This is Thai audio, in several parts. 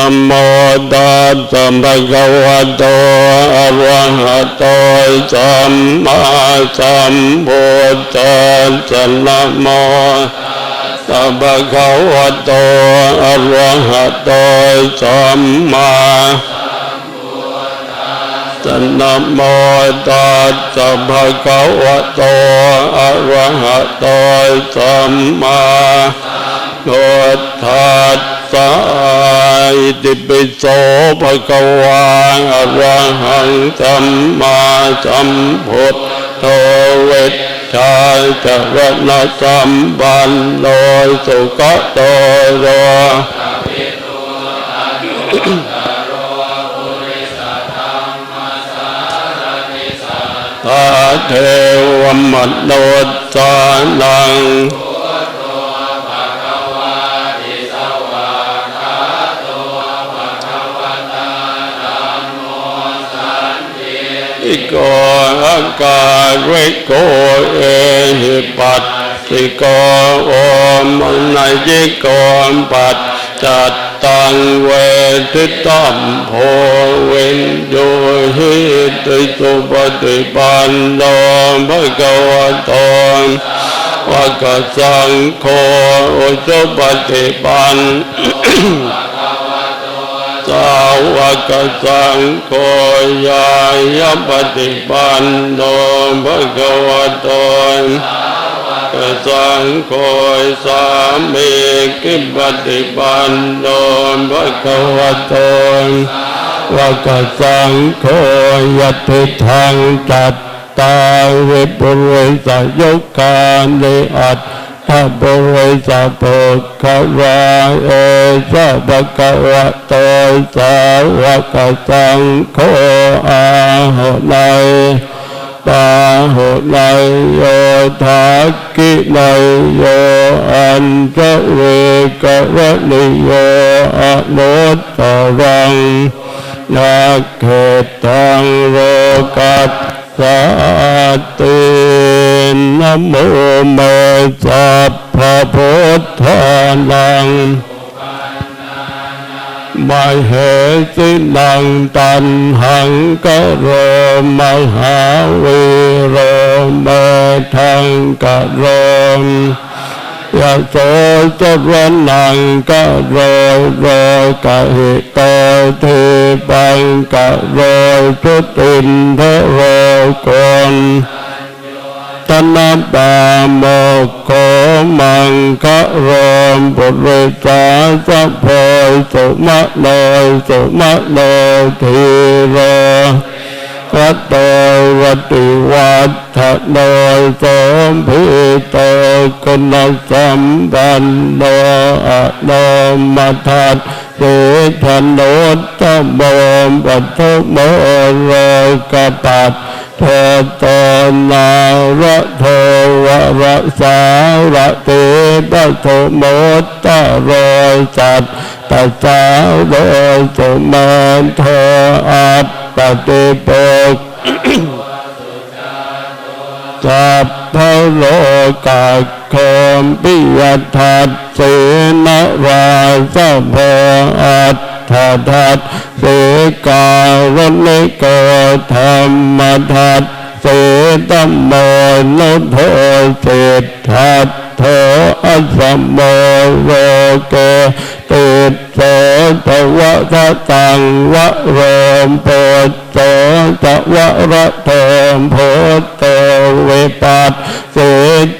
นะโมตัสสะภะคะวะโตอะระหะโตสัมมาสัมพุทธัสสะนะโมตัสสะภะคะวะโตอะระหะโตสัมมาสัมนะโมตัสสะภะคะวะโตอะระหะโตสัมมาพุทธัส สะอิติปิโสภะคะวะอรหังสัมมาสัมพุทโธเวชชาจรณะสัมปันโนสุขโตโรตาเทวมโนจานัง โกอากาเริโกเอหิปัสสิโกโอมนายจิโกปัจจัตตังเวทิตัมโพเวนโยหิติสุปฏิปันโนภะคะวะโตวะกสังโฆอุจุปฏิปัน สาวกสังโฆยายปฏิปันโนภะคะวะโตกสังโฆสามีกิปฏิปันโนภะคะวะโตวะกสังโฆยติทังจัตตาวิปุริสยุคานิอัต พระบริสัทธิ์ขวาเอสะภะคะวะโตสาวกสังโฆอาหุไนยปาหุไนโยทากิไนโยอันเจเวกะวะนิโยอโนตตรังนาเขตังโลกัต สสาตินโมเมสัพพะพุทธานังมเหสินังตันหังกโรมหาวิโรเมทังกโรม ยะโสจรนังกะโรโรกะหิโตทิปังกะโรจุตินทะโรกนตนะปาโมโขมังคะโรมปุริสาสัพโพสุมะโนสุมะโนทีโร กัตโตวติวัฏฐโนสมพิโตคุณสัมปันโนอะโนมัทัตสิธโนตตโมปัทโมโรกปัตโทตนาระโทวระสาระเตปะโทโมตตะโรสัตตัสสาโรสุมาโทอัต โปกสัพพะโลกาคมปิยทัสสีนราสัพพะอัตถทัสสีการณิโกธรรมทัสสีตัมโมนุโทสิทธัต โทอัสสมโมโลเกติโสตวะทะตังวะโรมโพโสตวะระโทมโพโตวิปัสสิ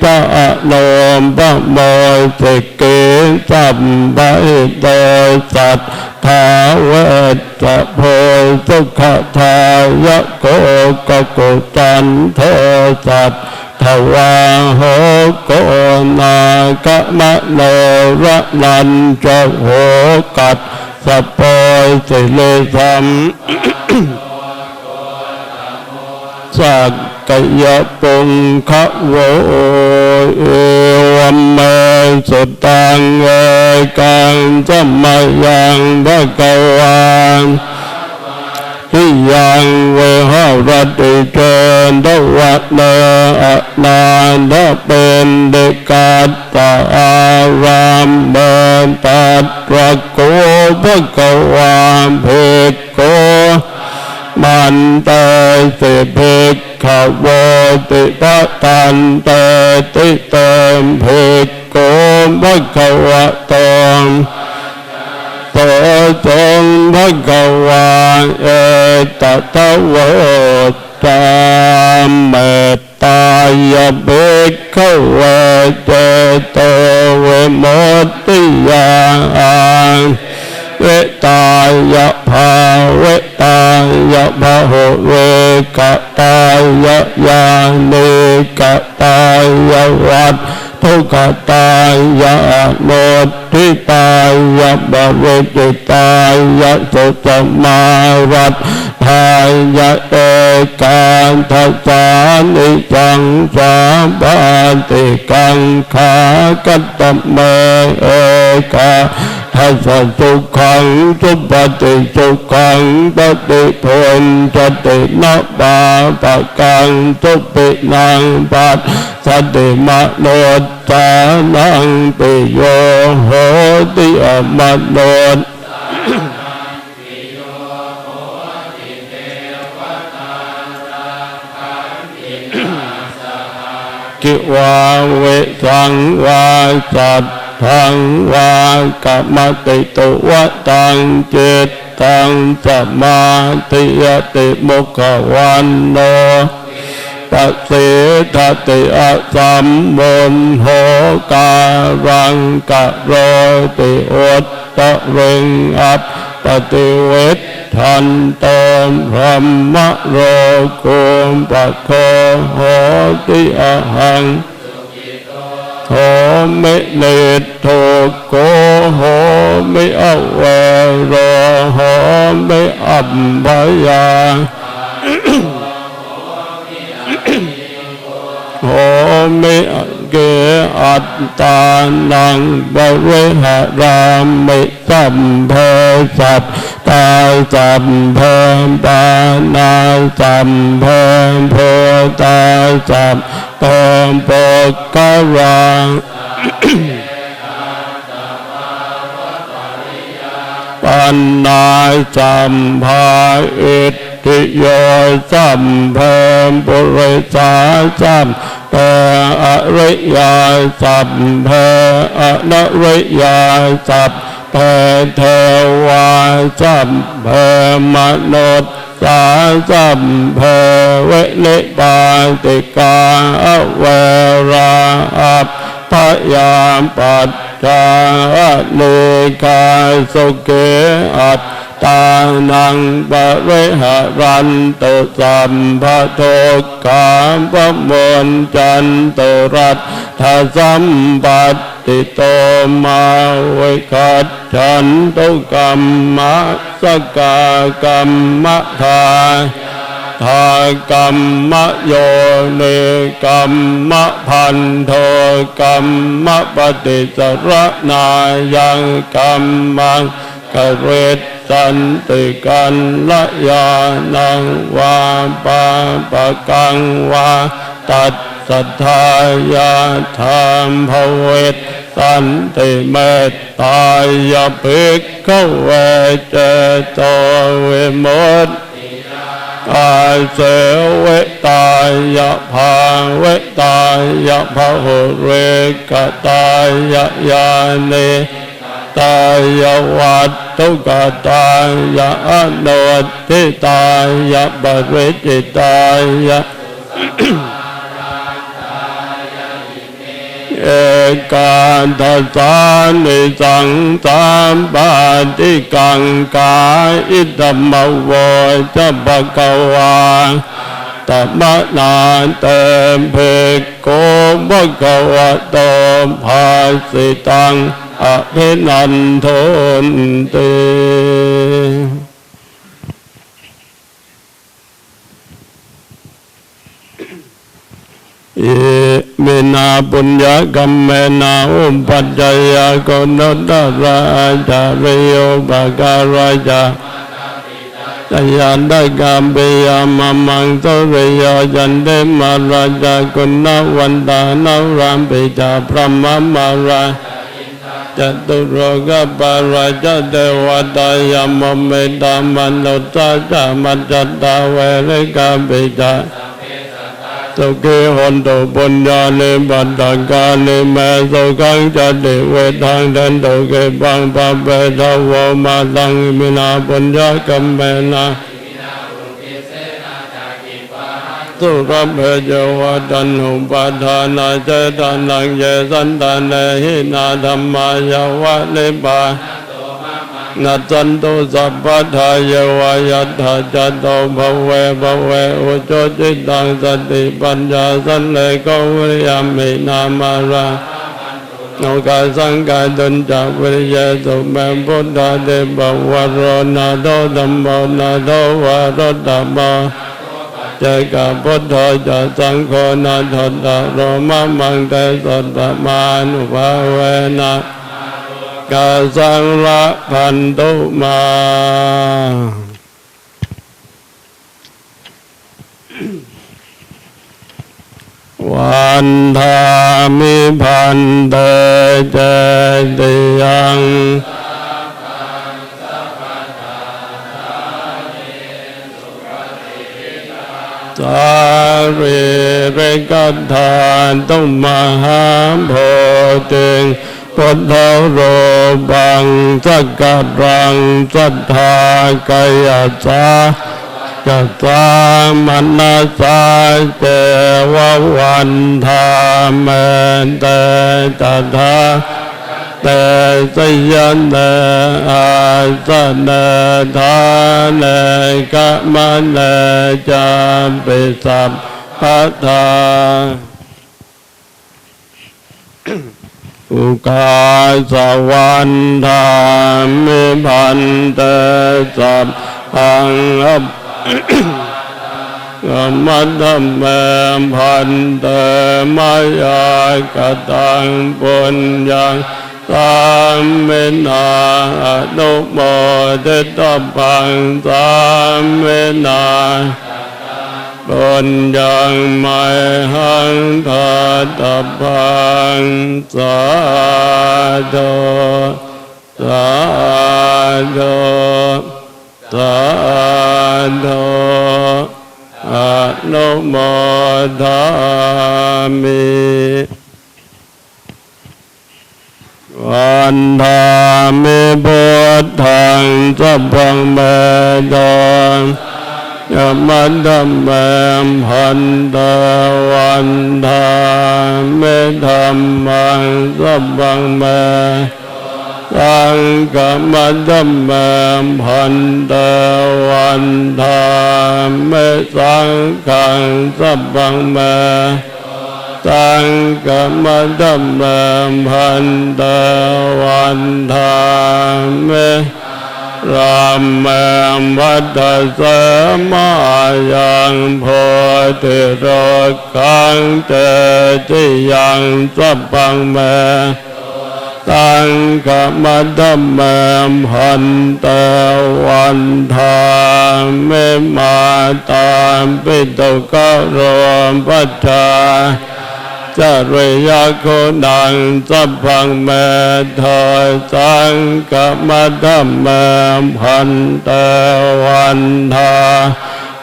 ตะโนมปะโมสิกิสัมปะอิตสัตถาเวสะโพสุขทายะโกกกุตันโทสัต ทวาโหโกนากะมะโนระนันจะโหกัดสะโปยสิเลสัมสักกยปุงคะโวเอวัมเมสุตังเอกังจะมายังภะกวานทิ ยังเวหรติเจนทวัตเนอนานทเป็นเดกาตาอารามเบนตัตระโกภะกวามเพกโกมันเตสิภิกขวติปะตันเตติเตมภิกโกภะคะวะโตโตงภะคะวาเอตตะโวตามเมตตายะภิกขวะเจโตเวโมตติยาเวตายะภาเวตายะภาโหเวกตายะยาเนกตายะวัด ทุกตายะโนทิตายะบเวจิตายะสุตมารัตทายะเอกันทัสสานิจังสาบาติกังขากัตตเมเอกา ทัสสุขังสุปฏิสุขังปฏิพลสตินะปาปะกังสุปินังปัสสติมโนจานังปิโยโหติอมโนกิวาเวสังวาสัต ทังวากรรมติตุวตังเจตตังสมาธิยติมุขวันโนตัสสทติอะสัมมนโหการังกะโรติอุตตะเริงอัปปฏิเวททันตนพรหมโรกุมปะโคโหติอหัง หมิเนตโทโกโหมิอเวโรโหมิอัมพยาโหมิเกอัตตานังบริหารามมิสัมเพสัตตาสัมเพปานาสัมเพโพตาสัม เพโปกรังปันนาสัมภาอิทธิโยสัมเพมปุริสาสัมเพอริยาสัมเพอนริยาสัมเพเทวาสัมเพมนุษย์ สาสัมเพเวนิปาติกาอเวราอัปพยามปัจจาเนกาสุเกอัตตานังบริหารันตุสัมภะโทกามปมนจันตุรัตถสัมปัตติโตมาวิคัจ ฉันตุกรรมะสกากรรมะทาทากรรมโยเนกรรมพันโทกรรมปฏิสรนายังกรรมังกเวทสันติกันละยานังวาปาปะกังวาตัดสัทธายาธรรมภเวท สันติเมตตายาภิกขเวเจโตเวโมตกายเสเวตายะภาเวตายะภะโหเรกตายะยาเนตายะวัตตุกตายะอโนทิตายะบริจิตายะ เอกาทัสานิสังสามปาติกังกาอิตมโวจะปะกวาตมะนาเตมเพกโกบะกวะตภาสิตังอภินันทนเต เอเมนาปุญญากรรมเมนาอุปัจจยโกนตราจาริโยปการาจาตยานได้กามเปยามามังโตเรยยันเดมาราจากุณวันตานารามเปจาพระมมาราจตุโรกปาราจเทวตายามเมตามนุตตาจามัจจตาเวรกาเปจา สุขีหันตุปุญญาลิบัตตกาลิเมสุขังจัตติเวทังเดนตุเกปังปะเปทาวมาตังมินาปุญญากัมเมนะสุรเพจวัตันหุปาทานาเจตานังเยสันตาเนหินาธรรมายาวะลิบา นัจันตุสัพพทายวายัตถาจัตโตภเวภเวอุจจิตังสติปัญญาสันเลโกวิริยมินามาราโนกาสังกาดุนจักวิริยสุเมพุทธาเดบวโรนาโตธัมโมนาโตวารตตมโมเจกะพุทโธจะสังโฆนาทตะโรมะมังเตสตตมานุภาเวนะ กาสังละพันตุมาวันทามิพันเตเจติยังสารีเรกัทานตุมหาโพธิง พุทธโรบังสักกรังสัทธากายสาจัตตามนัสสาเจววันธาเมเตตถาเตสยันเตอาสเนทานเนกะมันเนจามปิสัมพัทธา อุกาสวรรค์ธรรมิพันเตสัพพังอัปกมัตตมเมพันเตมายากตังปุญญังสามเมนาอนุโมเตตปังสามเมนา บุญยังไม่หังทาตพังสาธุสาธุสาธุอนุโมทามิวันธามิพุทธังสัพพังเมตง ยมันธรรมมพันตะวันธาเมธรรมังสัพพังเมสังกมันธรรมมพันตะวันธาเมสังขังสัพพังเมสังกมันธรรมมพันตะวันธาเม รามแมมวัตสมายังโพธิโรกังเตติยังสัพพังแมตังกมัตตมมหันเตวันทางเมมาตามปิตุกะโรมปัจจา จารยาโคดังสัพพังเมทอยสังกมัตตมเมพันเตวันทา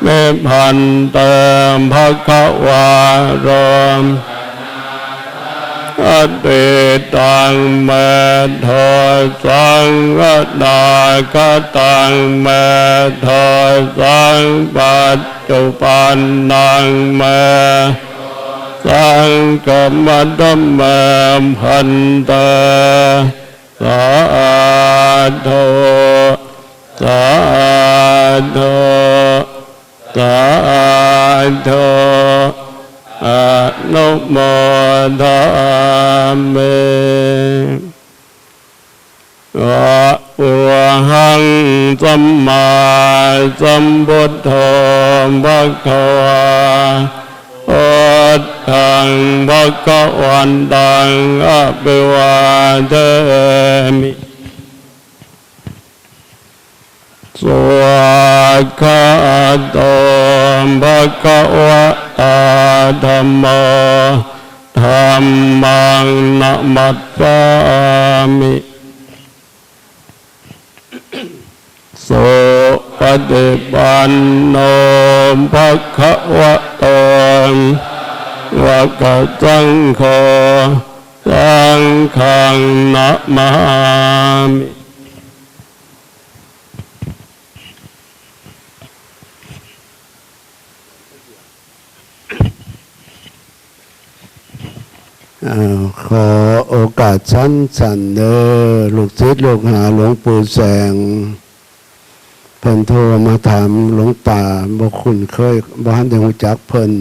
เมพันเตมภะควารมอติตังเมทอยสังกดาคตังเมทอยสังปัจจุปันนังเม สังกมัตตมมพันตาสาธุสาธุสาธุอนุโมทามิวะอุหังสัมมาสัมพุทโธภะคะวาพุท ธังภะคะวันตังอะปิวาเทมิสวากขาโตภะคะวะตาธัมโมธัมมังนะมัสสามิโสปฏิปันโนภะคะวะโต วะกะจังโฆสังฆังนะมามิขอโอกาสชั้นสันเดอลูกศิษย์ลูกหาหลวงปู่แสงเพิ่นโทรมาถามหลวงตาบ่คุณเคยบ่ทันได้รู้จักเพิ่น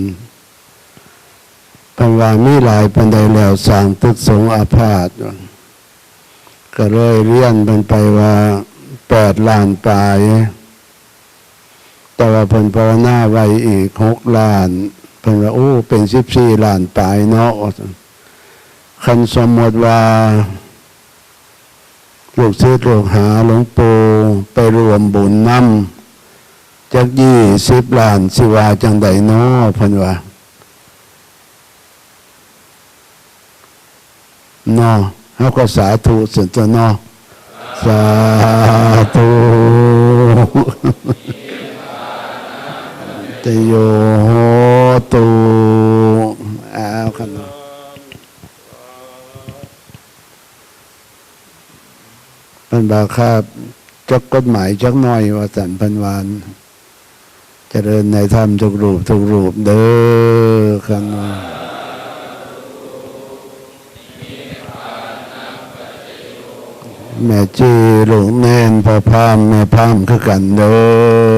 พิ่นว่ามีหลายปานใดแล้วสางตึกสงอาพาธก็เลยเรียนเพิ่นไปว่าแปดล้านปลาย แต่ว่าเพิ่นภาวนาไว้อีกหกล้านเพิ่นว่าโอ้เป็นสิบสี่ล้านปลายเนาะคันสมมติว่าลูกศิษย์ลูกหาหลวงปู่ไปรวมบุญน้ำจากยี่สิบล้านสิว่าจังใดเนาะเพันว่า นาะเฮาก็สาธุสุดตัวเนาะสาธุตโยตุเอาวคันพันบาคาบจักกฎหมายจักน่อยว่าสันพันวานเจริญในธรรมทุกรูปทุกรูปเด้อคันว่า แม่จีลูกแน่นพระพามแม่พามคือกันเด้อ